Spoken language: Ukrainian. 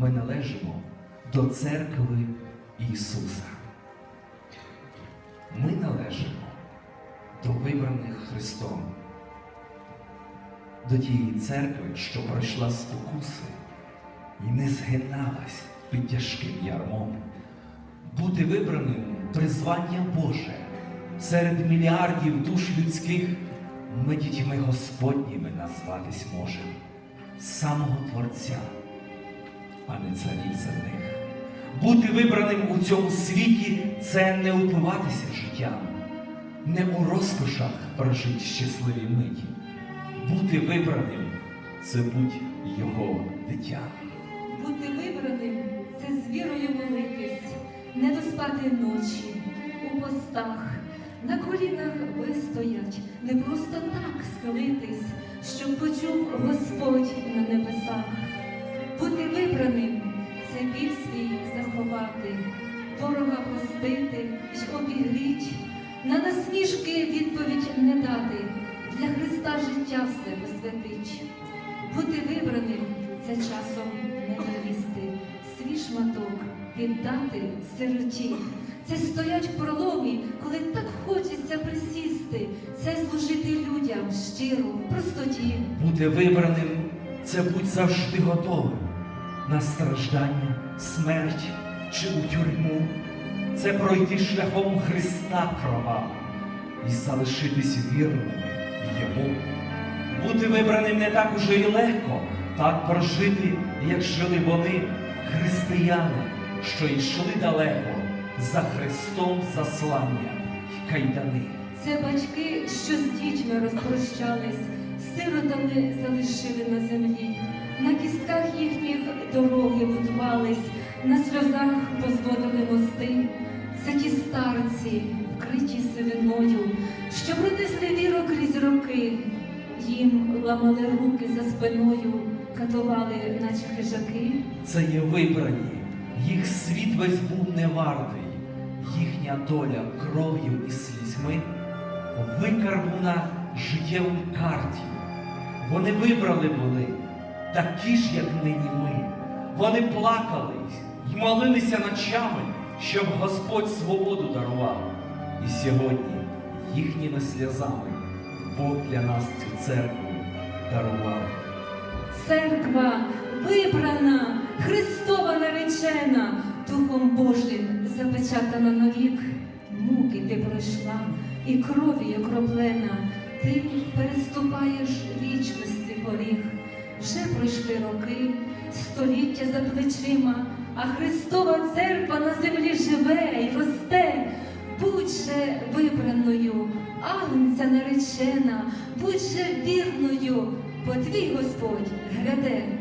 ми належимо до церкви Ісуса. Ми належимо до вибраних Христом, до тієї церкви, що пройшла спокуси і не згиналась під тяжким ярмом. Бути вибраним призвання Боже серед мільярдів душ людських ми дітьми Господніми назватись можемо самого Творця, а не царів земних. Бути вибраним у цьому світі це не упиватися життям, не у розкошах прожить щасливі миті. Бути вибраним це будь його дитям. Бути вибраним це з вірою молитись, не доспати ночі, у постах, на колінах вистоять, не просто так схилитись, щоб почув Господь на небесах. На насмішки відповідь не дати, для Христа життя все посвятить. Бути вибраним це часом не доїсти, свій шматок віддати сироті. Це стоять в проломі, коли так хочеться присісти, це служити людям щиро, простоті. Бути вибраним це будь завжди готовим на страждання, смерть чи у тюрму. Це пройти шляхом Христа кровавим і залишитись вірними йому. Бути вибраним не так уже й легко, так прожити, як жили вони, християни, що йшли далеко за Христом заслання й кайдани. Це батьки, що з дітьми розпрощались, сиротами залишили на землі. На кістках їхніх дороги будувались, на сльозах позводили мости. Це вкриті сивиною, що пронесли віру крізь роки. Їм ламали руки за спиною, катували, наче хижаки. Це є вибрані, їх світ весь був невартий, їхня доля кров'ю і слізьми викарбана життєвій карті. Вони вибрали були такі ж, як нині ми. Вони плакали й молилися ночами, щоб Господь свободу дарував. І сьогодні їхніми сльозами Бог для нас цю церкву дарував. Церква вибрана, Христова наречена, Духом Божим запечатана навік. Муки ти пройшла і кров'ю окроплена, ти переступаєш вічності поріг. Вже пройшли роки, століття за плечима, а Христова церква на будь же вірною, бо твій Господь гряде.